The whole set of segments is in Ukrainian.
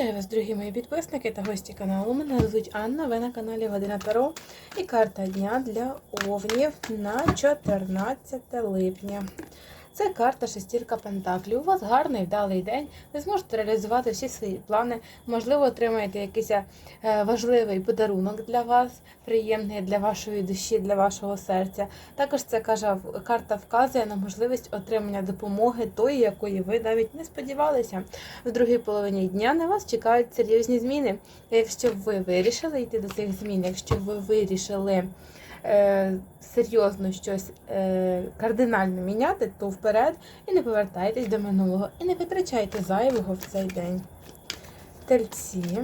Вітаю вас, дорогі мої підписники та гості каналу. Мене звуть Анна, ви на каналі Година Таро і карта дня для овнів на 14 липня. Це карта шестірка Пентаклів. У вас гарний вдалий день. Ви зможете реалізувати всі свої плани. Можливо, отримаєте якийсь е, важливий подарунок для вас, приємний для вашої душі, для вашого серця. Також це каже, карта вказує на можливість отримання допомоги тої, якої ви навіть не сподівалися. В другій половині дня на вас чекають серйозні зміни. Якщо ви вирішили йти до цих змін, якщо ви вирішили е, серйозно щось е, кардинально міняти, то вперед і не повертайтесь до минулого, і не витрачайте зайвого в цей день. Тельці.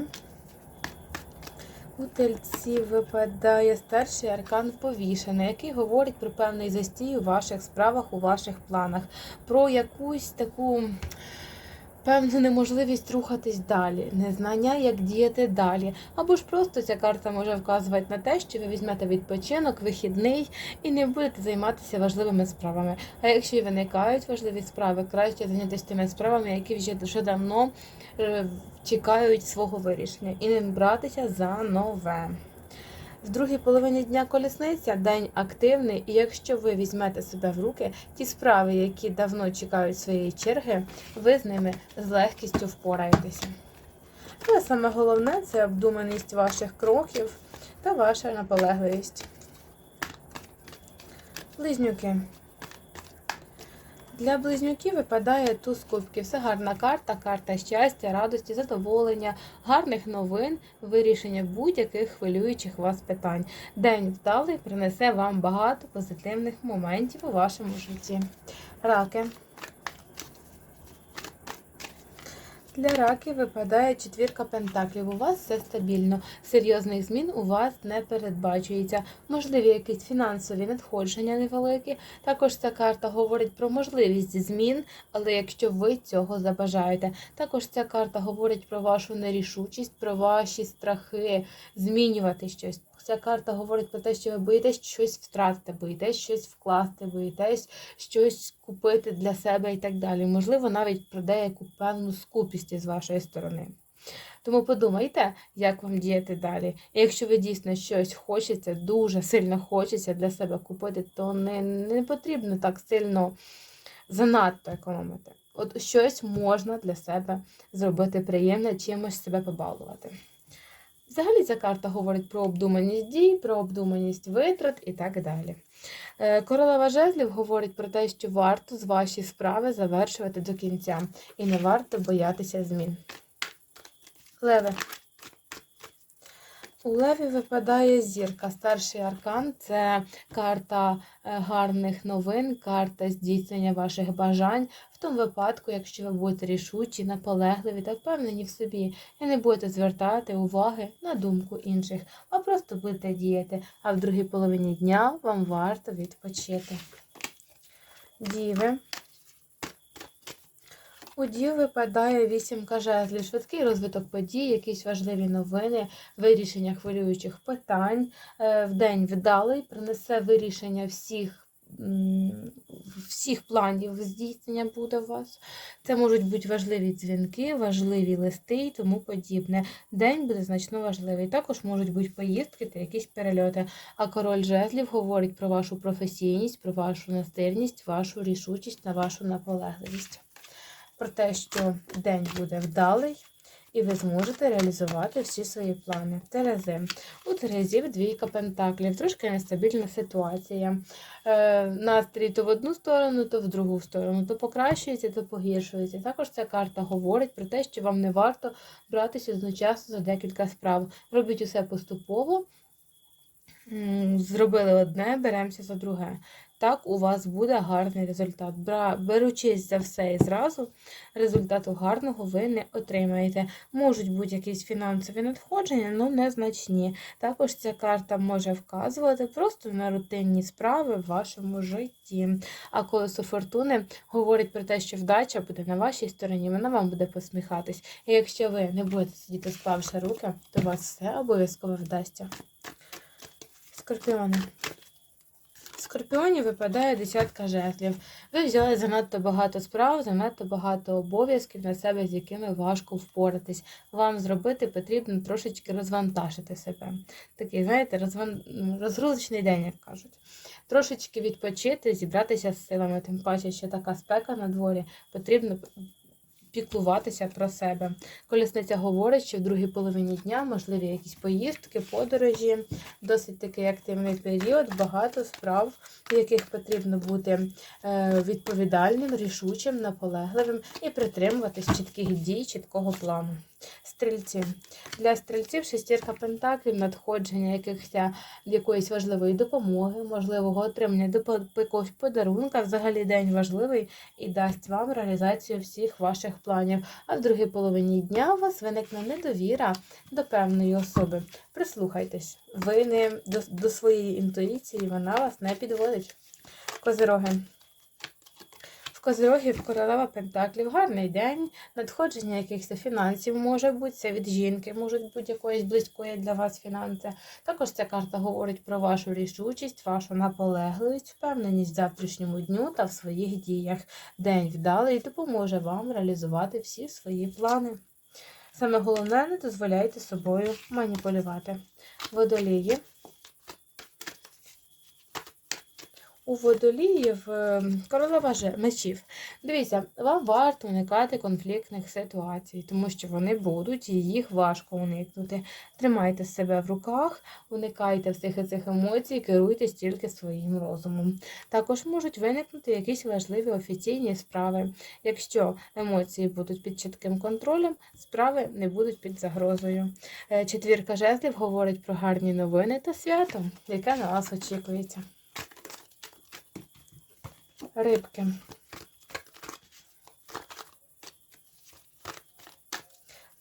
У тельці випадає старший аркан повішений, який говорить про певний застій у ваших справах, у ваших планах, про якусь таку певну неможливість рухатись далі, незнання, як діяти далі. Або ж просто ця карта може вказувати на те, що ви візьмете відпочинок, вихідний і не будете займатися важливими справами. А якщо і виникають важливі справи, краще зайнятися тими справами, які вже дуже давно е, чекають свого вирішення, і не братися за нове. В другій половині дня колісниця день активний, і якщо ви візьмете себе в руки, ті справи, які давно чекають своєї черги, ви з ними з легкістю впораєтеся. Але саме головне це обдуманість ваших кроків та ваша наполегливість. Близнюки. Для близнюків випадає туз кубків. Це гарна карта, карта щастя, радості, задоволення, гарних новин, вирішення будь-яких хвилюючих вас питань. День вдалий принесе вам багато позитивних моментів у вашому житті. Раки. Для раків випадає четвірка пентаклів. У вас все стабільно. Серйозних змін у вас не передбачується. Можливі якісь фінансові надходження невеликі. Також ця карта говорить про можливість змін, але якщо ви цього забажаєте. Також ця карта говорить про вашу нерішучість, про ваші страхи змінювати щось. Ця карта говорить про те, що ви боїтесь щось втратити, боїтесь щось вкласти, боїтесь щось купити для себе і так далі. Можливо, навіть про деяку певну скупість з вашої сторони. Тому подумайте, як вам діяти далі. І якщо ви дійсно щось хочеться, дуже сильно хочеться для себе купити, то не, не потрібно так сильно занадто економити. От щось можна для себе зробити приємне, чимось себе побалувати. Взагалі ця карта говорить про обдуманість дій, про обдуманість витрат і так далі. Е, Королева жезлів говорить про те, що варто з ваші справи завершувати до кінця і не варто боятися змін. Леве. У Леві випадає зірка. Старший аркан це карта е, гарних новин, карта здійснення ваших бажань. В тому випадку, якщо ви будете рішучі, наполегливі та впевнені в собі, і не будете звертати уваги на думку інших, а просто будете діяти. А в другій половині дня вам варто відпочити. Діви. У дів випадає вісімка жезлів, швидкий розвиток подій, якісь важливі новини, вирішення хвилюючих питань. Е, В день вдалий принесе вирішення всіх, всіх планів здійснення буде у вас. Це можуть бути важливі дзвінки, важливі листи і тому подібне. День буде значно важливий. Також можуть бути поїздки та якісь перельоти. А король жезлів говорить про вашу професійність, про вашу настирність, вашу рішучість та вашу наполегливість про те, що день буде вдалий, і ви зможете реалізувати всі свої плани. Терези. У Терезів двійка пентаклів, трошки нестабільна ситуація. Е, настрій то в одну сторону, то в другу сторону, то покращується, то погіршується. Також ця карта говорить про те, що вам не варто братися одночасно за декілька справ. Робіть усе поступово. Зробили одне, беремося за друге. Так у вас буде гарний результат. Беручись за все і зразу, результату гарного ви не отримаєте. Можуть бути якісь фінансові надходження, але незначні. Також ця карта може вказувати просто на рутинні справи в вашому житті. А колесо фортуни говорить про те, що вдача буде на вашій стороні, вона вам буде посміхатись. І якщо ви не будете сидіти склавши руки, то у вас все обов'язково вдасться. Скорпіони. Скорпіоні випадає десятка жезлів. Ви взяли занадто багато справ, занадто багато обов'язків на себе, з якими важко впоратись. Вам зробити потрібно трошечки розвантажити себе. Такий, знаєте, розван... розгрузочний день, як кажуть. Трошечки відпочити, зібратися з силами, тим паче, що така спека на дворі, потрібно піклуватися про себе. Колісниця говорить, що в другій половині дня можливі якісь поїздки, подорожі, досить такий активний період, багато справ, в яких потрібно бути е, відповідальним, рішучим, наполегливим і притримуватись чітких дій, чіткого плану. Стрільці. Для стрільців шестірка пентаклів, надходження якихось якоїсь важливої допомоги, можливого отримання якогось подарунка. Взагалі день важливий і дасть вам реалізацію всіх ваших планів. А в другій половині дня у вас виникне недовіра до певної особи. Прислухайтесь, ви не до, до своєї інтуїції, вона вас не підводить. Козироги. Козирогів королева Пентаклів гарний день, надходження якихось фінансів може бути, це від жінки, можуть бути якоїсь близької для вас фінанси. Також ця карта говорить про вашу рішучість, вашу наполегливість, впевненість в завтрашньому дню та в своїх діях. День вдалий допоможе вам реалізувати всі свої плани. Саме головне, не дозволяйте собою маніпулювати. Водолії. У водоліїв е, королева мечів. Дивіться, вам варто уникати конфліктних ситуацій, тому що вони будуть і їх важко уникнути. Тримайте себе в руках, уникайте всіх цих емоцій, керуйтесь тільки своїм розумом. Також можуть виникнути якісь важливі офіційні справи. Якщо емоції будуть під чітким контролем, справи не будуть під загрозою. Е, Четвірка жезлів говорить про гарні новини та свято, яке на вас очікується. Рибки.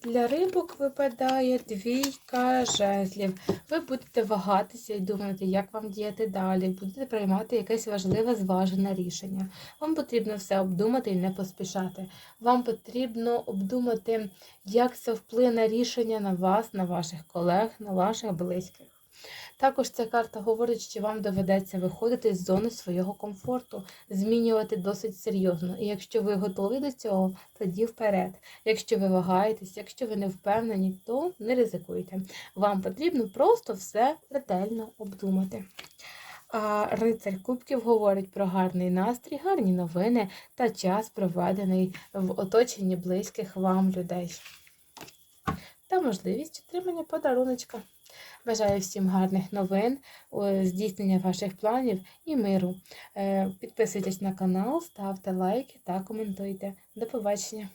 Для рибок випадає двійка жезлів. Ви будете вагатися і думати, як вам діяти далі, будете приймати якесь важливе зважене рішення. Вам потрібно все обдумати і не поспішати. Вам потрібно обдумати, як це вплине рішення на вас, на ваших колег, на ваших близьких. Також ця карта говорить, що вам доведеться виходити з зони свого комфорту, змінювати досить серйозно. І якщо ви готові до цього, тоді вперед. Якщо ви вагаєтесь, якщо ви не впевнені, то не ризикуйте. Вам потрібно просто все ретельно обдумати. А рицарь Кубків говорить про гарний настрій, гарні новини та час, проведений в оточенні близьких вам людей. Та можливість отримання подаруночка. Бажаю всім гарних новин, здійснення ваших планів і миру. Е, Підписуйтесь на канал, ставте лайки та коментуйте. До побачення!